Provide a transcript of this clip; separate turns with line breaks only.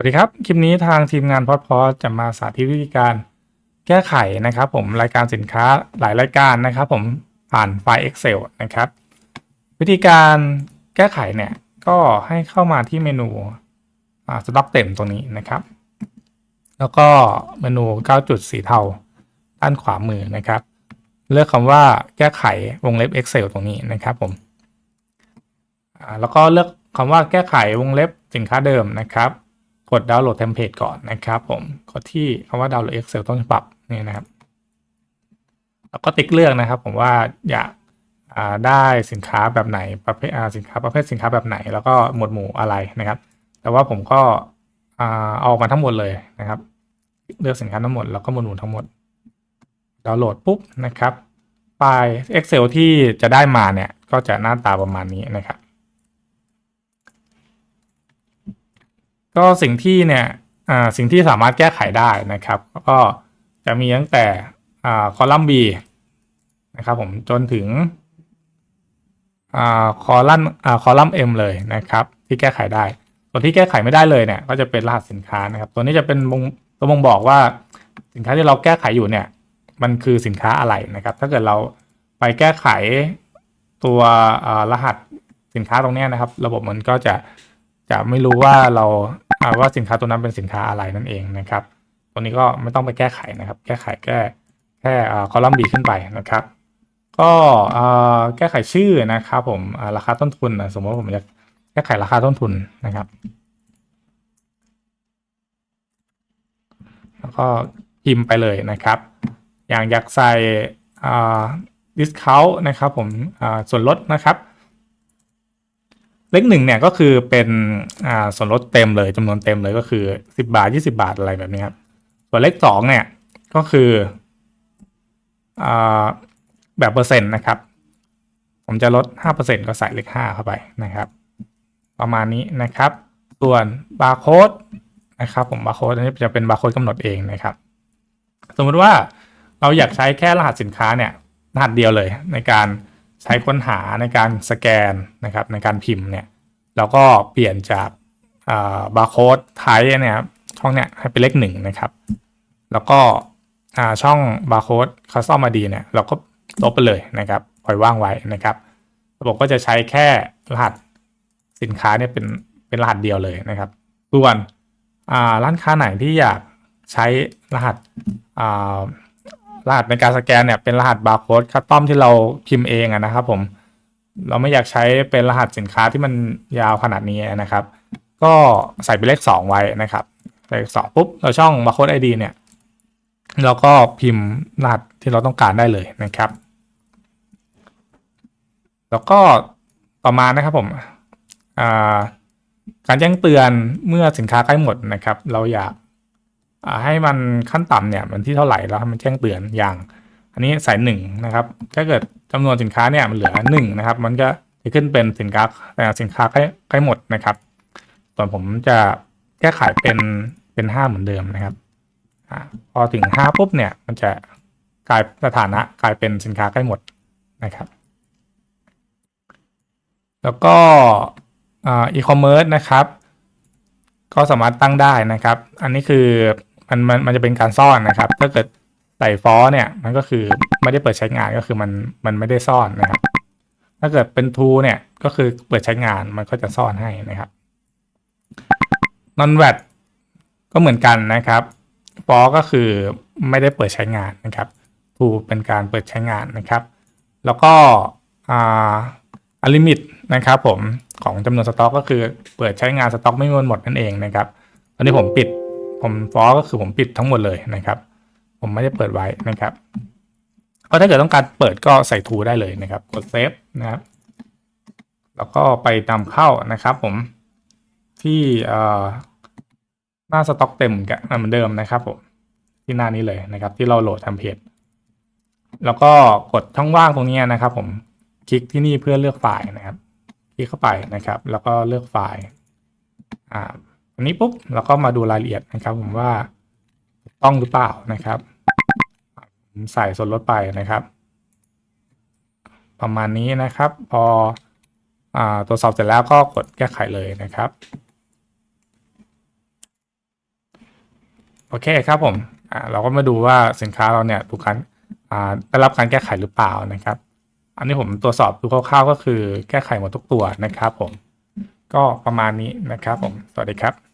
สวัสดีครับ คลิปนี้ทางทีมงานพอดพอจะมาสาธิตวิธีการแก้ไขนะครับ ผมรายการสินค้าหลายรายการนะครับ ผมผ่านไฟล์ Excel นะครับ วิธีการแก้ไขเนี่ยก็ให้เข้ามาที่เมนูสต็อกเต็มตรงนี้นะครับ แล้วก็เมนู 9 จุดสีเทาด้านขวามือนะครับ เลือกคำว่าแก้ไขวงเล็บ Excel ตรงนี้นะครับผมแล้วก็เลือกคำว่าแก้ไขวงเล็บสินค้าเดิมนะครับ กดดาวน์โหลดเทมเพลตก่อนนะครับผมกดที่คำว่าดาวน์โหลด Excel ต้นฉบับนี่นะครับแล้วก็ติ๊กเลือกนะครับ ผมว่าอยากได้สินค้าแบบไหนประเภทสินค้าประเภทสินค้าแบบไหน แล้วก็หมวดหมู่อะไรนะครับ แต่ว่าผมก็เอาออกมาทั้งหมดเลยนะครับ เลือกสินค้าทั้งหมดแล้วก็หมวดหมู่ทั้งหมดดาวน์โหลดปุ๊บนะครับไฟล์ Excel ที่จะได้มาเนี่ยก็จะหน้าตาประมาณนี้นะครับ ก็สิ่งที่เนี่ยอ่าสิ่งที่สามารถแก้ไขได้นะครับ ก็จะมีตั้งแต่อ่าคอลัมน์ B นะครับผมจนถึงอ่าคอลัมน์อ่าคอลัมน์ M เลยนะครับ ที่แก้ไขได้ ส่วนที่แก้ไขไม่ได้เลยเนี่ยก็จะเป็นรหัสสินค้านะครับ ตัวนี้จะเป็นตัวบ่งบอกว่าสินค้าที่เราแก้ไขอยู่เนี่ย มันคือสินค้าอะไรนะครับ ถ้าเกิดเราไปแก้ไขตัวอ่ารหัสสินค้าตรงนี้นะครับ ระบบมันก็จะจะไม่รู้ว่าเรา ว่าสินค้าตัวนั้นเป็นสินค้าอะไรนั่นเองนะครับ ตัวนี้ก็ไม่ต้องไปแก้ไขนะครับ แก้ไขแค่แค่คอลัมน์ B ขึ้นไปนะครับ ก็แก้ไขชื่อนะครับ ผมราคาต้นทุนนะสมมติว่าผมจะแก้ไขราคาต้นทุนนะครับ แล้วก็พิมพ์ไปเลยนะครับ อย่างอยากใส่ discount นะครับ ผมส่วนลดนะครับ เลขหนึ่งเนี่ยก็คือเป็นอ่าส่วนลดเต็มเลยจำนวนเต็มเลยก็คือ10บาท20บาทอะไรแบบนี้ครับส่วนเลขสองเนี่ยก็คืออ่าแบบเปอร์เซ็นต์นะครับ ผมจะลดห้าเเปอร์ซ็5%ก็ใส่เลข5เข้าไปนะครับ ประมาณนี้นะครับ ส่วนบาร์โค้ดนะครับ ผมบาร์โค้ดอันนี้จะเป็นบาร์โค้ดกำหนดเองนะครับ สมมุติว่าเราอยากใช้แค่รหัสสินค้าเนี่ยรหัสเดียวเลยในการ ใช้ค้นหาในการสแกนนะครับในการพิมพ์เนี่ยเราก็เปลี่ยนจากบาร์โค้ดไทป์เนี่ยครับช่องเนี่ยให้เป็นเลขหนึ่งนะครับ แล้วก็ช่องบาร์โค้ดคัสตอมมาดีเนี่ยเราก็ลบไปเลยนะครับปล่อยว่างไว้นะครับ ระบบก็จะใช้แค่รหัสสินค้าเนี่ยเป็นเป็นรหัสเดียวเลยนะครับส่วนร้านค้าไหนที่อยากใช้รหัส รหัสในการสแกนเนี่ยเป็นรหัสบาร์โค้ดคัสตอมที่เราพิมพ์เองนะครับผม เราไม่อยากใช้เป็นรหัสสินค้าที่มันยาวขนาดนี้นะครับ ก็ใส่เป็นเลขสองไว้นะครับ เลขสองปุ๊บ เราช่องบาร์โค้ดไอดีเนี่ยเราก็พิมพ์รหัสที่เราต้องการได้เลยนะครับ แล้วก็ต่อมานะครับผมาการแจ้งเตือนเมื่อสินค้าใกล้หมดนะครับ เราอยาก ให้มันขั้นต่ำเนี่ยมันที่เท่าไหร่แล้วมันแจ้งเตือนอย่าง อันนี้ใส่หนึ่งนะครับ ถ้าเกิดจำนวนสินค้าเนี่ยมันเหลือหนึ่งนะครับ มันก็จะขึ้นเป็นสินค้าแต่สินค้าใกล้ใกล้หมดนะครับ ส่วนผมจะแก้ไขเป็นเป็นห้าเหมือนเดิมนะครับอพอถึงห้าปุ๊บเนี่ย มันจะกลายสถานะกลายเป็นสินค้าใกล้หมดนะครับ แล้วก็อีคอมเมิร์ซนะครับ ก็สามารถตั้งได้นะครับ อันนี้คือ มันมันมันจะเป็นการซ่อนนะครับ ถ้าเกิดใส่ฟอเนี่ย มันก็คือไม่ได้เปิดใช้งานก็คือมันมันไม่ได้ซ่อนนะครับ ถ้าเกิดเป็นทูเนี่ยก็คือเปิดใช้งานมันก็จะซ่อนให้นะครับนอนแวดก็เหมือนกันนะครับฟอก็คือไม่ได้เปิดใช้งานนะครับทูเป็นการเปิดใช้งานนะครับ แล้วก็อ่าอลิมิตนะครับผมของจำนวนสต็อกก็คือเปิดใช้งานสต็อกไม่มีวันหมดนั่นเองนะครับ ตอนนี้ผมปิด ผมฟอก็คือผมปิดทั้งหมดเลยนะครับ ผมไม่ได้เปิดไว้นะครับเพราะถ้าเกิดต้องการเปิดก็ใส่ทูได้เลยนะครับ กดเซฟนะครับ แล้วก็ไปนำเข้านะครับ ผมที่หน้าสต็อกเต็มกันเหมือนเดิมนะครับผมที่หน้านี้เลยนะครับ ที่เราโหลดทำเพจแล้วก็กดช่องว่างตรงนี้นะครับ ผมคลิกที่นี่เพื่อเลือกไฟล์นะครับ คลิกเข้าไปนะครับ แล้วก็เลือกไฟล์อ่า อันนี้ปุ๊บเราก็มาดูรายละเอียดนะครับ ผมว่าต้องหรือเปล่านะครับผมใส่ส่วนลดไปนะครับ ประมาณนี้นะครับ พออตรวจสอบเสร็จแล้วก็กดแก้ไขเลยนะครับโอเคครับผมเราก็มาดูว่าสินค้าเราเนี่ยถูกการได้รับการแก้ไขหรือเปล่านะครับ อันนี้ผมตรวจสอบดูคร่าวๆก็คือแก้ไขหมดทุกตัวนะครับผมก็ประมาณนี้นะครับผม สวัสดีครับ